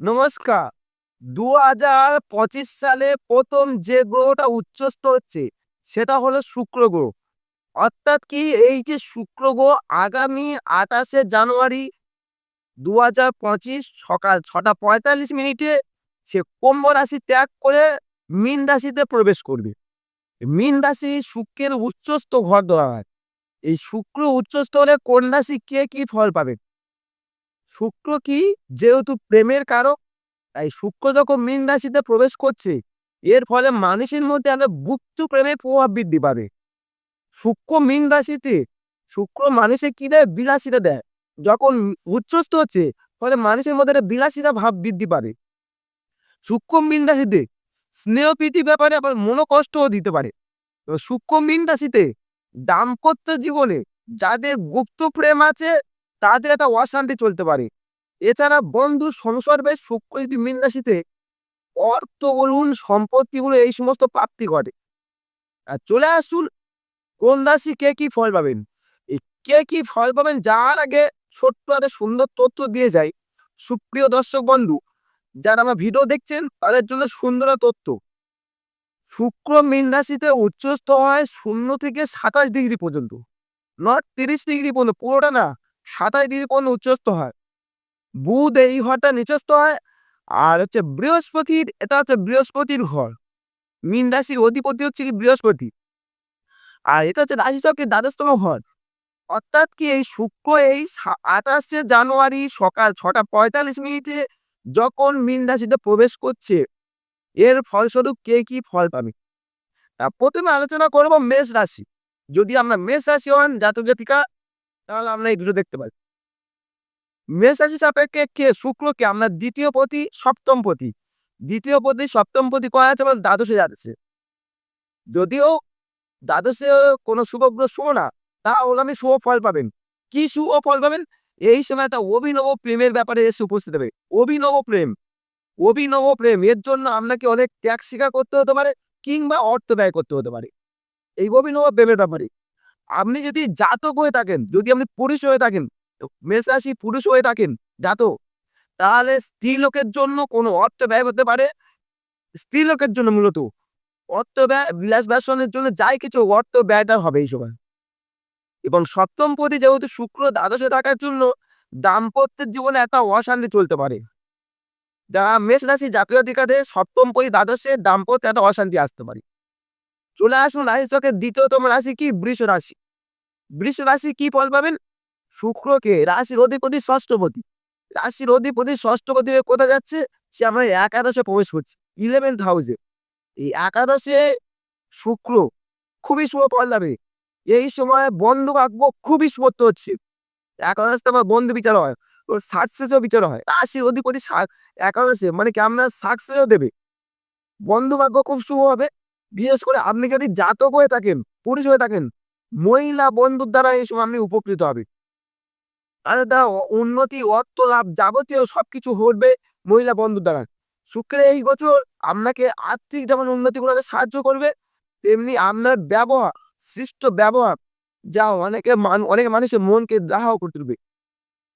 নমস্কার। দু হাজার পঁচিশ সালে প্রথম যে গ্রহটা উচ্চস্থ হচ্ছে, সেটা হলো শুক্র গ্রহ। অর্থাৎ কি এই যে শুক্র গ্রহ আগামী আঠাশে জানুয়ারি দু হাজার পঁচিশ সকাল ছটা পঁয়তাল্লিশ মিনিটে সে কুম্ভ রাশি ত্যাগ করে মীন রাশিতে প্রবেশ করবে। মীন রাশি শুক্রের উচ্চস্থ ঘর ধরা হয়। এই শুক্র উচ্চস্থ হলে কোন রাশি কে কি ফল পাবে? শুক্র কি? যেহেতু প্রেমের কারক, তাই শুক্র যখন মীন রাশিতে প্রবেশ করছে, এর ফলে মানুষের মধ্যে একটা গুপ্ত প্রেমের প্রভাব বৃদ্ধি পাবে। শুক্র মীন রাশিতে, শুক্র মানুষের কি দেয়? বিলাসিতা দেয়। যখন উচ্চস্থ হচ্ছে, ফলে মানুষের মধ্যে একটা বিলাসিতা ভাব বৃদ্ধি পাবে। শুক্র মীন রাশিতে, স্নেহ প্রীতি ব্যাপারে আবার মনোকষ্টও দিতে পারে। তো শুক্র মীন রাশিতে দাম্পত্য জীবনে যাদের গুপ্ত প্রেম আছে, তাদের একটা অশান্তি চলতে পারে। এছাড়া বন্ধু সংসর্গে শুক্র যদি রাশিতে অর্থ বলুন সম্পত্তি বলুন এই সমস্ত প্রাপ্তি ঘটে। আর চলে আসুন, কোন রাশি কে কি ফল পাবেন? কে কি ফল পাবেন যার আগে ছোট্ট একটা সুন্দর তথ্য দিয়ে যায় সুপ্রিয় দর্শক বন্ধু, যারা আমার ভিডিও দেখছেন, তাদের জন্য সুন্দর তথ্য। শুক্র মীন রাশিতে উচ্চস্থ হয় শূন্য থেকে সাতাশ ডিগ্রি পর্যন্ত। নট তিরিশ ডিগ্রি পর্যন্ত, পুরোটা না, সাতাশ ডিগ্রি পর্যন্ত উচ্চস্থ হয়। বুধ এই ঘরটা নিচস্থ হয়, আর হচ্ছে বৃহস্পতির, এটা হচ্ছে বৃহস্পতির ঘর। মীন রাশির অধিপতি হচ্ছে কি? বৃহস্পতি। আর এটা হচ্ছে রাশি চক্রের দ্বাদশতম ঘর। অর্থাৎ কি এই শুক্র এই আঠাশে জানুয়ারি সকাল ছটা পঁয়তাল্লিশ মিনিটে যখন মীন রাশিতে প্রবেশ করছে এর ফলস্বরূপ কে কি ফল পাবে? প্রথমে আলোচনা করব মেষ রাশি। যদি আমরা মেষ রাশি হন জাতক জাতিকা তাহলে আমরা এই দুটো দেখতে পাই মেষ রাশি সাপেক্ষে কে? শুক্রকে আমরা দ্বিতীয় পতি, সপ্তম পতি। দ্বিতীয় পতি, সপ্তম পতি কয়া আছে? বলে দ্বাদশে যাচ্ছে। যদিও দ্বাদশে কোনো শুভগ্রহ শুভ না, তাহলে আমি শুভ ফল পাবেন। কি শুভ ফল পাবেন? এই সময় একটা অভিনব প্রেমের ব্যাপারে এসে উপস্থিত হবে। অভিনব প্রেম। অভিনব প্রেম, এর জন্য আপনাকে অনেক ত্যাগ স্বীকার করতে হতে পারে কিংবা অর্থ ব্যয় করতে হতে পারে। এই অভিনব প্রেমের ব্যাপারে আপনি যদি জাতক হয়ে থাকেন, যদি আপনি পুরুষ হয়ে থাকেন, মেষ রাশি পুরুষ হয়ে থাকেন জাতক, তাহলে স্ত্রী লোকের জন্য কোনো অর্থ ব্যয় হতে পারে। স্ত্রী লোকের জন্য মূলত অর্থ ব্যয়, বিলাস ব্যসনের জন্য যাই কিছু অর্থ ব্যয়টা হবে এই সময়। এবং সপ্তম পতি যেহেতু শুক্র দ্বাদশে থাকার জন্য দাম্পত্যের জীবনে একটা অশান্তি চলতে পারে। যারা মেষ রাশি জাতীয় অধিকারে সপ্তম পতি দ্বাদশে দাম্পত্য একটা অশান্তি আসতে পারে। চলে আসুন রাশি চক্রের দ্বিতীয়তম রাশি কি? বৃষ রাশি। বৃষ রাশি কি ফল পাবেন? শুক্রকে রাশির অধিপতি ষষ্ঠপতি। রাশির অধিপতি ষষ্ঠপতি হয়ে কোথায় যাচ্ছে? সে আমরা একাদশে প্রবেশ করছি ইলেভেন্থ হাউসে এই একাদশে শুক্র খুবই শুভ ফল যাবে এই সময় বন্ধু ভাগ্য খুবই শুভত্ব হচ্ছে। একাদশে আমার বন্ধু বিচার হয়। সাকসেসও বিচার হয়। রাশির অধিপতি একাদশে মানে কি আপনার সাকসেসও দেবে। বন্ধু ভাগ্য খুব শুভ হবে। বিশেষ করে আপনি যদি জাতক হয়ে থাকেন, পুরুষ হয়ে থাকেন, মহিলা বন্ধুর দ্বারা এই সময় আপনি উপকৃত হবে। তাদের দ্বারা উন্নতি, অর্থ, লাভ যাবতীয় সবকিছু ঘটবে মহিলা বন্ধুর দ্বারা। শুক্রের এই গোচর আপনাকে আর্থিক যেমন উন্নতি করাতে সাহায্য করবে, তেমনি আপনার ব্যবহার, সৃষ্ট ব্যবহার, যা অনেকে অনেক মানুষের মনকে দাহ করে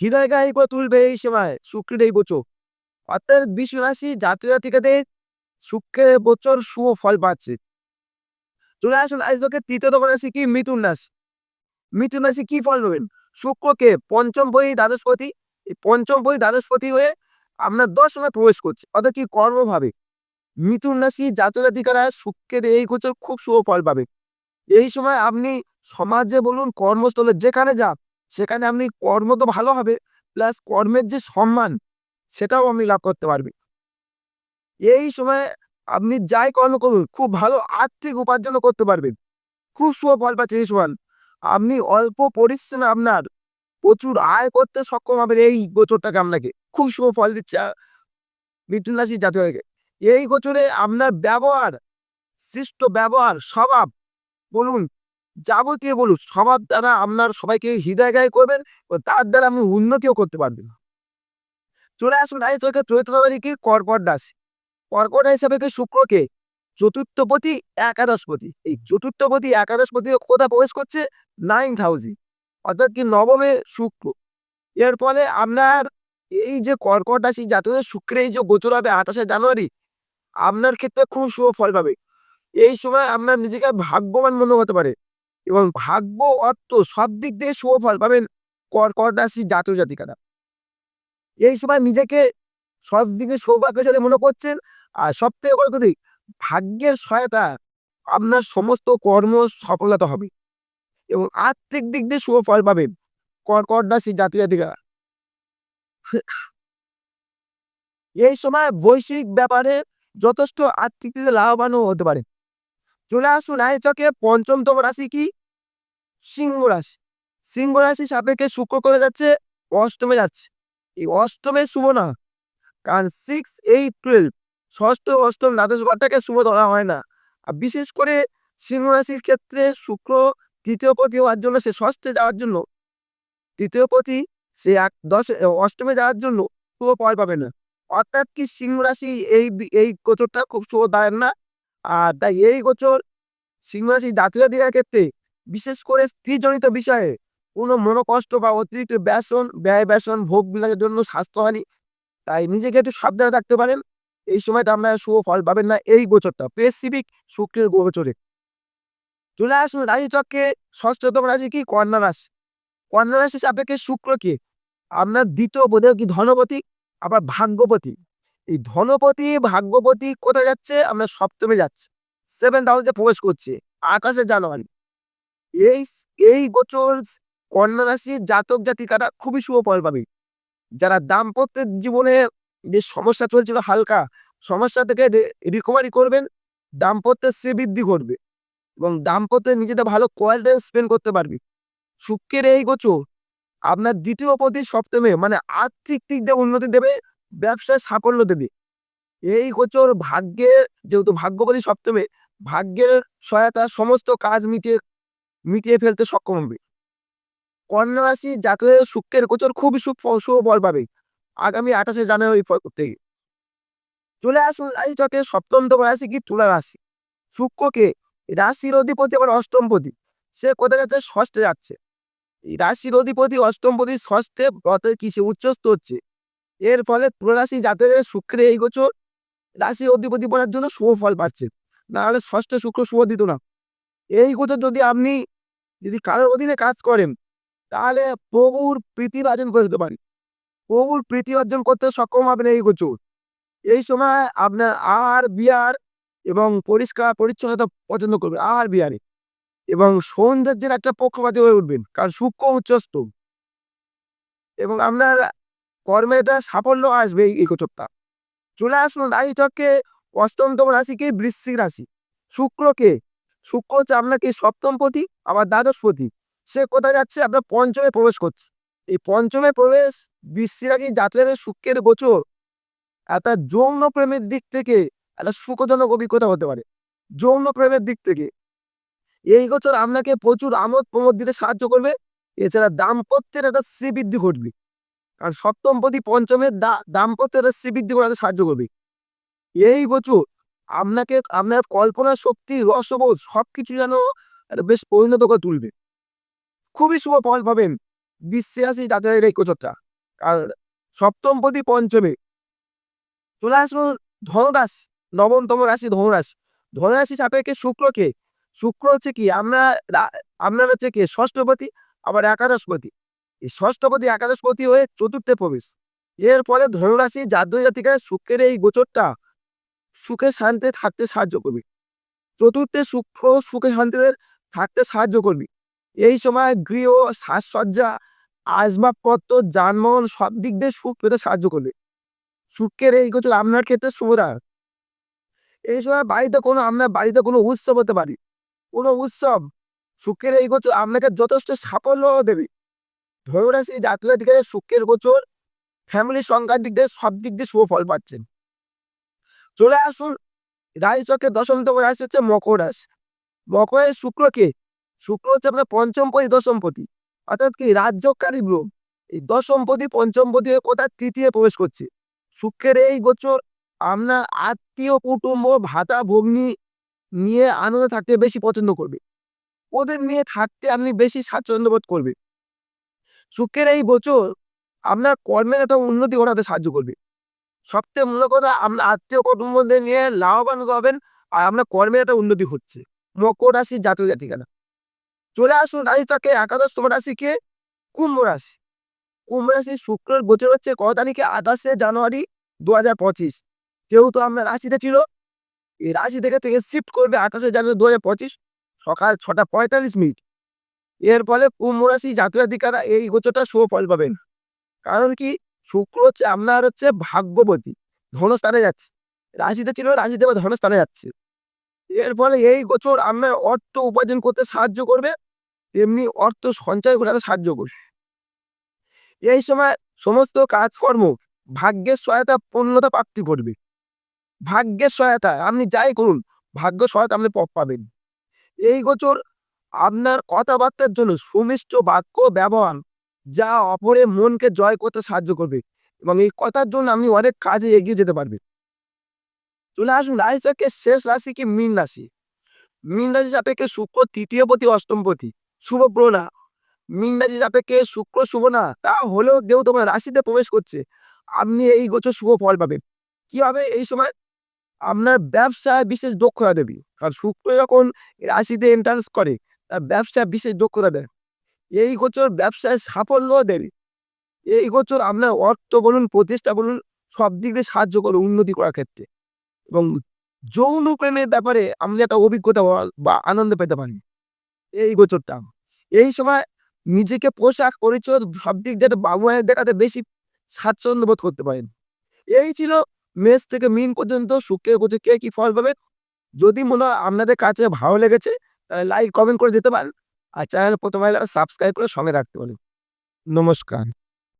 হৃদয় গায়ে করে তুলবে এই সময় শুক্রের এই গোচর অর্থাৎ বিশ্ব রাশি জাতীয় জাতিকাদের শুক্রের গোচর শুভ ফল পাচ্ছে। চলে আসুন আজ তোকে তৃতীয়তম রাশি কি? মিথুন রাশি। মিথুন রাশি কি ফল পাবেন? শুক্রকে পঞ্চম বই দ্বাদশপতি পঞ্চম বই দ্বাদশপতি হয়ে আপনার দশমে প্রবেশ করছে। অর্থাৎ কি কর্মভাবে মিথুন রাশি জাতজাতিকারা শুক্রের এই গোচর খুব শুভ ফল পাবে। এই সময় আপনি সমাজে বলুন, কর্মস্থলে যেখানে যান সেখানে আপনি কর্ম তো ভালো হবে প্লাস কর্মের যে সম্মান, সেটাও আপনি লাভ করতে পারবেন। এই সময় আপনি যাই কর্ম করুন, খুব ভালো আর্থিক উপার্জন করতে পারবেন। খুব শুভ ফল পাচ্ছে এই সময়। আপনি অল্প পরিশ্রমে আপনার প্রচুর আয় করতে সক্ষম হবেন এই গোচরটাকে আপনাকে। খুব শুভ ফল দিচ্ছে মিথুন রাশি জাতীয় এই গোচরে আপনার ব্যবহার, সৃষ্ট ব্যবহার, স্বভাব, বলুন যাবতীয় বলুন সবার দ্বারা আপনার সবাইকে হৃদয় গায়ে করবেন তার দ্বারা আপনি উন্নতিও করতে পারবেন চলে আসুন রায় চোখে চৈত্র কি কর্কট রাশি। কর্কট হিসাবে কি? শুক্রকে চতুর্থপতি, একাদশপতি। এই চতুর্থপতি, একাদশপতি কোথা প্রবেশ করছে? নাইন হাউসে, অর্থাৎ কি নবমে শুক্র। এর ফলে আপনার এই যে কর্কট রাশি জাতকের শুক্রে এই যে গোচর হবে আঠাশে জানুয়ারি, আপনার ক্ষেত্রে খুব শুভ ফল পাবে। এই সময় আপনার নিজেকে ভাগ্যবান মনে হতে পারে। এবং ভাগ্য অর্থ সব দিক দিয়ে শুভ ফল পাবেন কর্কট রাশি জাতক জাতিকারা। এই সময় নিজেকে সব দিকে সৌভাগ্যশালী মনে করছেন। আর সব থেকে বড় কথা ভাগ্যের সহায়তা আপনার সমস্ত কর্ম সফলতা হবে এবং আর্থিক দিক দিয়ে শুভ ফল পাবেন কর্কট রাশি জাতি জাতিকারা। এই সময় বৈশ্বিক ব্যাপারে যথেষ্ট আর্থিক দিকে লাভবানও হতে পারে চলে আসুন আয় চকে পঞ্চমতম রাশি কি? সিংহ রাশি। সিংহ রাশি সাপেক্ষে শুক্র করে যাচ্ছে? অষ্টমে যাচ্ছে। এই অষ্টমে শুভ না, কারণ সিক্স এইট টুয়েলভ ষষ্ঠ, অষ্টম, দ্বাদশ ঘরটাকে শুভ ধরা হয় না। আর বিশেষ করে সিংহ রাশির ক্ষেত্রে শুক্র তৃতীয় পতি হওয়ার জন্য সে ষষ্ঠে যাওয়ার জন্য, তৃতীয় পতি সে এক দশ অষ্টমে যাওয়ার জন্য শুভ ফল পাবে না। অর্থাৎ কি সিংহ রাশি এই এই গোচরটা খুব শুভ দাঁড়ায় না আর তাই এই গোচর সিংহ রাশি জাতীয় দিকের ক্ষেত্রে বিশেষ করে স্ত্রীজনিত বিষয়ে কোনো মনোকষ্ট বা অতিরিক্ত ব্যসন, ব্যয় ব্যসন, ভোগ বিলাসের জন্য স্বাস্থ্যহানি তাই নিজেকে একটু সাবধানে থাকতে পারেন। এই সময়টা আপনারা শুভ ফল পাবেন না এই গোচরটা। স্পেসিফিক শুক্রের গোচরে। চলে আসুন রাশি চক্রে ষষ্ঠতম রাশি কি? কন্যা রাশি। কন্যা রাশি সাপেক্ষে শুক্র কি? আপনার দ্বিতীয় বোধ কি ধনপতি? আবার ভাগ্যপতি। এই ধনপতি, ভাগ্যপতি কোথায় যাচ্ছে? আমরা সপ্তমে যাচ্ছে। সেভেন্থ হাউসে প্রবেশ করছে, আকাশে জানুয়ারি। এই এই গোচর কন্যা রাশির জাতক জাতিকারা খুবই শুভ ফল পাবে। যারা দাম্পত্যের জীবনে যে সমস্যা চলছিল হালকা, সমস্যা থেকে রিকভারি করবেন, দাম্পত্যের সে বৃদ্ধি ঘটবে এবং দাম্পত্যে নিজেদের ভালো কোয়ালিটি স্পেন্ড করতে পারবে। শুক্রের এই গোচর আপনার দ্বিতীয় পতি সপ্তমে মানে আর্থিক দিক দিয়ে উন্নতি দেবে ব্যবসায় সাফল্য দেবে। এই গোচর ভাগ্যে যেহেতু ভাগ্যপতি সপ্তমে, ভাগ্যের সহায়তা সমস্ত কাজ মিটিয়ে মিটিয়ে ফেলতে সক্ষম হবে। কন্যা রাশি জাতকের শুক্রের গোচর খুবই ফল পাবে। আগামী আঠাশে জানুয়ারি থেকে চলে আসুন রাশি চকে সপ্তমতম রাশি কি? তুলা রাশি। শুক্রকে রাশির অধিপতি আবার অষ্টমপতি। সে কোথায় যাচ্ছে? ষষ্ঠে যাচ্ছে। রাশির অধিপতি অষ্টমপতি ষষ্ঠে কি সে উচ্চস্থ হচ্ছে। এর ফলে তুলা রাশি জাতকের শুক্রে এই গোচর রাশি অধিপতি বলার জন্য শুভ ফল পাচ্ছে। না হলে ষষ্ঠে শুক্র শুভ দিত না। এই গোচর যদি আপনি যদি কারোর অধীনে কাজ করেন, তাহলে প্রভুর প্রীতি অর্জন করতে পারেন। প্রভুর প্রীতি অর্জন করতে সক্ষম হবেন এই গোচর। এই সময় আপনার আর বিহার এবং পরিষ্কার পরিচ্ছন্নতা পছন্দ করবেন, আর বিহারে এবং সৌন্দর্যের একটা পক্ষপাতি হয়ে উঠবেন, কারণ সূক্ষ্ম উচ্চস্ত। এবং আপনার কর্মে এটা সাফল্য আসবে এই- গোচরটা চলে আসুন রাশি চক্রে অষ্টমতম রাশি কি বৃশ্চিক রাশি। শুক্রকে, শুক্র হচ্ছে আপনাকে সপ্তম সপ্তমপতি আবার দ্বাদশ দ্বাদশপতি সে কোথায় যাচ্ছে? আপনার পঞ্চমে প্রবেশ করছে। এই পঞ্চমে প্রবেশ বৃশ্চিক রাশি জাতকের শুক্রের গোচর। একটা যৌন প্রেমের দিক থেকে একটা সুখজনক অভিজ্ঞতা হতে পারে। যৌন প্রেমের দিক থেকে। এই গোচর আপনাকে প্রচুর আমোদ প্রমোদ দিতে সাহায্য করবে। এছাড়া দাম্পত্যের একটা শ্রীবৃদ্ধি ঘটবে। কারণ সপ্তমপতি পঞ্চমের দা- দাম্পত্যের একটা শ্রীবৃদ্ধি করাতে সাহায্য করবে। এই গোচর, আপনাকে, আপনার কল্পনা শক্তি রসবোধ সব সবকিছু যেন বেশ পরিণত করে তুলবে। খুবই শুভ ফল পাবেন বিশ্বাসী যাদের এই গোচরটা। আর সপ্তম সপ্তমপতি পঞ্চমে চলে আসুন ধনুরাশ, নবমতম রাশি ধনুরাশি। ধনুরাশি সাপেক্ষে শুক্রকে, শুক্র হচ্ছে কি? আমরা আপনার হচ্ছে কি? ষষ্ঠপতি আবার একাদশপতি এই ষষ্ঠপতি একাদশপতি হয়ে চতুর্থে প্রবেশ। এর ফলে ধনুরাশি জাতীয় জাতিকা শুক্রের এই গোচরটা সুখে শান্তিতে থাকতে সাহায্য করবে। চতুর্থে শুক্র সুখে শান্তিতে থাকতে সাহায্য করবে। এই সময় গৃহ, সাজসজ্জা, আসবাবপত্র, যানবাহন সব দিক দিয়ে সুখ পেতে সাহায্য করবে। শুক্রের এই গোচর আপনার ক্ষেত্রে সুবিধা এই সময় বাড়িতে কোনো আপনার বাড়িতে কোনো উৎসব হতে পারে। কোনো উৎসব শুক্রের এই গোচর আপনাকে যথেষ্ট সাফল্য দেবে। ধনুরাশি জাতীয় দিকে শুক্রের গোচর ফ্যামিলি সংখ্যার দিক দিয়ে সব দিক দিয়ে শুভ ফল পাচ্ছেন চলে আসুন, রাশি চক্রের দশমতম রাশি হচ্ছে মকর রাশি। মকরের শুক্রকে শুক্র হচ্ছে আপনার পঞ্চমপতি, দশমপতি। অর্থাৎ কি রাজ্যকারী গ্রহ। এই দশমপতি, পঞ্চমপতি হয়ে কোথায়? তৃতীয় প্রবেশ করছে। শুক্রের এই গোচর আপনার আত্মীয়, কুটুম্ব, ভাতা, ভগ্নি নিয়ে আনন্দে থাকতে বেশি পছন্দ করবে। ওদের নিয়ে থাকতে আপনি বেশি স্বাচ্ছন্দ্য বোধ করবে। শুক্রের এই বছর আপনার কর্মের একটা উন্নতি ঘটাতে সাহায্য করবে। সবথেকে মূল কথা আপনার আত্মীয় কুটুম্বদের নিয়ে লাভবান হবেন আর আপনার কর্মের একটা উন্নতি হচ্ছে মকর রাশি জাতীয় জাতিকারা। চলে আসুন রাশিটাকে একাদশতম রাশিকে কুম্ভ রাশি। কুম্ভ রাশি শুক্রের গোচর হচ্ছে কত তারিখে আঠাশে জানুয়ারি দু হাজার পঁচিশ। যেহেতু আপনার রাশিতে ছিল, এই রাশি থেকে থেকে শিফট করবে আঠাশে জানুয়ারি দু হাজার পঁচিশ সকাল ছটা পঁয়তাল্লিশ মিনিট। এর ফলে কুম্ভ রাশি এই গোচরটা শুভ ফল পাবেন। কারণ কি? শুক্র হচ্ছে আপনার হচ্ছে ভাগ্যবতী, ধনস্থানে যাচ্ছে। রাশিতে ছিল, রাশিতে এবার ধনস্থানে যাচ্ছে। এর ফলে এই গোচর আপনার অর্থ উপার্জন করতে সাহায্য করবে, তেমনি অর্থ সঞ্চয় করাতে সাহায্য করবে। এই সময় সমস্ত কাজকর্ম ভাগ্যের সহায়তা, পূর্ণতা প্রাপ্তি করবে। ভাগ্যের সহায়তা আপনি যাই করুন, ভাগ্য সহায়তা আপনি পাবেন। এই গোচর আপনার কথাবার্তার জন্য সুমিষ্ট বাক্য ব্যবহার যা অপরের মনকে জয় করতে সাহায্য করবে এবং এই কথার জন্য আপনি অনেক কাজে এগিয়ে যেতে পারবে চলে আসুন রাশি থেকে শেষ রাশি কি মীন রাশি। মীন রাশি সাপেক্ষে শুক্র তৃতীয় পতি, অষ্টম পতি। শুভ প্রণা মীন রাশি সাপেক্ষে শুক্র শুভ না, তা হলেও কেউ তোমার রাশিতে প্রবেশ করছে। আপনি এই গোচর শুভ ফল পাবেন। কি হবে এই সময়? আপনার ব্যবসায় বিশেষ দক্ষতা দেবে। কারণ শুক্র যখন রাশিতে এন্ট্রান্স করে তার ব্যবসায় বিশেষ দক্ষতা দেয়। এই গোচর ব্যবসায় সাফল্য দেবে এই গোচর আপনার অর্থ বলুন প্রতিষ্ঠা বলুন, সব দিক দিয়ে সাহায্য করে উন্নতি করার ক্ষেত্রে। এবং যৌন প্রেমের ব্যাপারে আপনি একটা অভিজ্ঞতা বা- আনন্দ পেতে পারেন এই গোচরটা। এই সময় নিজেকে পোশাক পরিচয় সব দিক দিয়ে বাবু দেখাতে বেশি স্বাচ্ছন্দ্য বোধ করতে পারেন। এই ছিল মেষ থেকে মিন পর্যন্ত, শুক্রের গোচর কে কি ফল পাবে যদি মনে হয় আপনাদের কাছে ভালো লেগেছে তাহলে লাইক কমেন্ট করে যেতে পারেন। আর চ্যানেল প্রথমে সাবস্ক্রাইব করে সঙ্গে থাকতে পারেন নমস্কার।